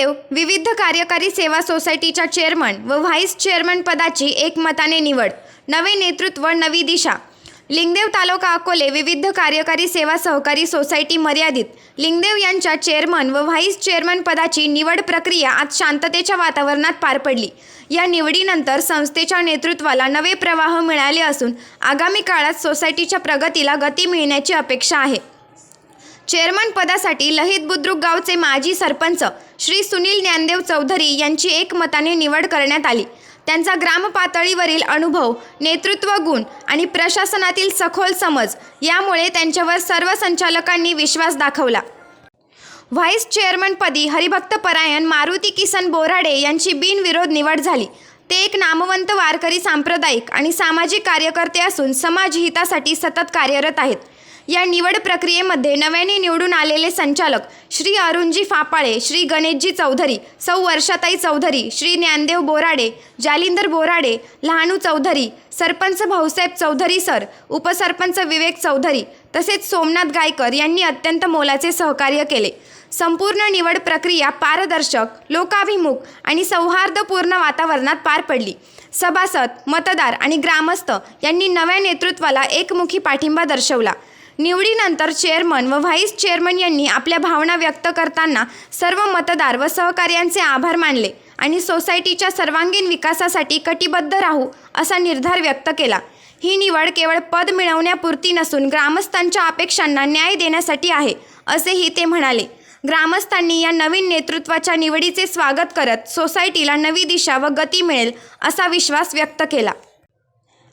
देव विविध कार्यकारी सेवा सोसायटीच्या चेअरमन व व्हाईस चेअरमन पदाची एकमताने निवड नवे नेतृत्व नवी दिशा. लिंगदेव तालुका अकोले विविध कार्यकारी सेवा सहकारी सोसायटी मर्यादित. लिंगदेव यांच्या चेअरमन व व्हाईस चेअरमन पदाची निवड प्रक्रिया आज शांततेच्या वातावरणात पार पडली. या निवडीनंतर संस्थेच्या नेतृत्वाला नवे प्रवाह मिळाले असून आगामी काळात सोसायटीच्या प्रगतीला गती मिळण्याची अपेक्षा आहे. चेअरमन पदासाठी लहित बुद्रुक गावचे माजी सरपंच श्री सुनील ज्ञानदेव चौधरी यांची एकमताने निवड करण्यात आली. त्यांचा ग्रामपातळीवरील अनुभव नेतृत्व गुण आणि प्रशासनातील सखोल समज यामुळे त्यांच्यावर सर्व संचालकांनी विश्वास दाखवला. व्हाईस चेअरमनपदी हरिभक्त परायण मारुती किसन बोराडे यांची बिनविरोध निवड झाली. ते एक नामवंत वारकरी सांप्रदायिक आणि सामाजिक कार्यकर्ते असून समाजहितासाठी सतत कार्यरत आहेत. या निवड प्रक्रियेमध्ये नव्याने निवडून आलेले संचालक श्री अरुणजी फापाळे श्री गणेशजी चौधरी सौ वर्षाताई चौधरी श्री ज्ञानदेव बोराडे जालिंदर बोराडे लहानू चौधरी सरपंच भाऊसाहेब चौधरी सर उपसरपंच विवेक चौधरी तसेच सोमनाथ गायकर यांनी अत्यंत मोलाचे सहकार्य केले. संपूर्ण निवड प्रक्रिया पारदर्शक लोकाभिमुख आणि सौहार्दपूर्ण वातावरणात पार पडली. सभासद मतदार आणि ग्रामस्थ यांनी नव्या नेतृत्वाला एकमुखी पाठिंबा दर्शवला. निवडीनंतर चेअरमन व व्हाईस चेअरमन यांनी आपल्या भावना व्यक्त करताना सर्व मतदार व सहकार्यांचे आभार मानले आणि सोसायटीच्या सर्वांगीण विकासासाठी कटिबद्ध राहू असा निर्धार व्यक्त केला. ही निवड केवळ पद मिळवण्यापुरती नसून ग्रामस्थांच्या अपेक्षांना न्याय देण्यासाठी आहे असेही ते म्हणाले. ग्रामस्थांनी या नवीन नेतृत्वाच्या निवडीचे स्वागत करत सोसायटीला नवी दिशा व गती मिळेल असा विश्वास व्यक्त केला.